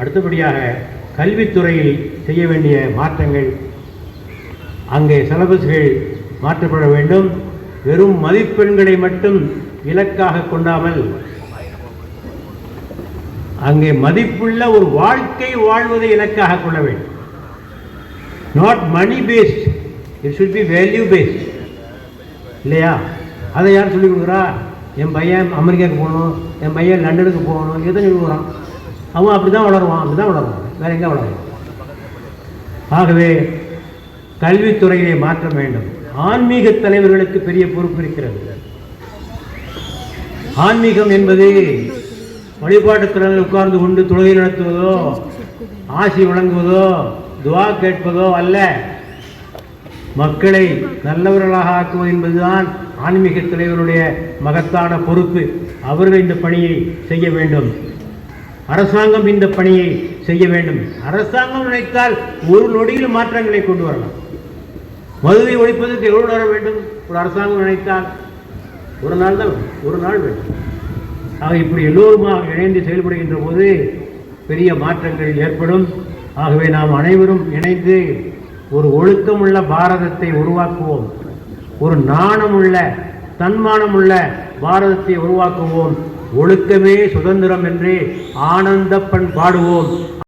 அடுத்தபடியாக கல்வித்துறையில் செய்ய வேண்டிய மாற்றங்கள். அங்கே சிலபஸ்கள் மாற்றப்பட வேண்டும். வெறும் மதிப்பெண்களை மட்டும் இலக்காக கொண்டாமல் அங்கே மதிப்புள்ள ஒரு வாழ்க்கை வாழ்வதை இலக்காக கொள்ள வேண்டும். Not money based it should be value based இல்லையா? அதை யார் சொல்லிக் கொடுக்குறா என் பையன் அமெரிக்காவுக்கு போகணும். என் பையன் லண்டனுக்கு போகணும். எதை சொல்லி கொடுக்குறான்? அவன் அப்படி தான் வளருவான் அப்படி தான் வளருவான். வேற எங்கே வளருவான் ஆகவே கல்வித்துறையிலே மாற்றம் வேண்டும். ஆன்மீக தலைவர்களுக்கு பெரிய பொறுப்பு இருக்கிறது. ஆன்மீகம் என்பது வழிபாட்டுத்தலங்களில் உட்கார்ந்து கொண்டு தொழுகை நடத்துவதோ ஆசி வழங்குவதோ துவா கேட்பதோ அல்ல. மக்களை நல்லவர்களாக ஆக்குவது என்பதுதான் ஆன்மீக தலைவருடைய மகத்தான பொறுப்பு. அவர்கள் இந்த பணியை செய்ய வேண்டும். அரசாங்கம் இந்த பணியை செய்ய வேண்டும். அரசாங்கம் நினைத்தால் ஒரு நொடியில் மாற்றங்களை கொண்டு வரலாம். மதுவை ஒழிப்பதற்கு எவ்வளவு நேரம் வேண்டும்? ஒரு அரசாங்கம் நினைத்தால் ஒரு நாள் தான் ஒரு நாள் வேண்டும். ஆக இப்படி எல்லோருமாக இணைந்து செயல்படுகின்ற போது பெரிய மாற்றங்கள் ஏற்படும். ஆகவே நாம் அனைவரும் இணைந்து ஒரு ஒழுக்கமுள்ள பாரதத்தை உருவாக்குவோம். ஒரு நாணமுள்ள தன்மானமுள்ள பாரதத்தை உருவாக்குவோம். ஒழுக்கமே சுதந்திரம் என்று ஆனந்த பாடுவோம்.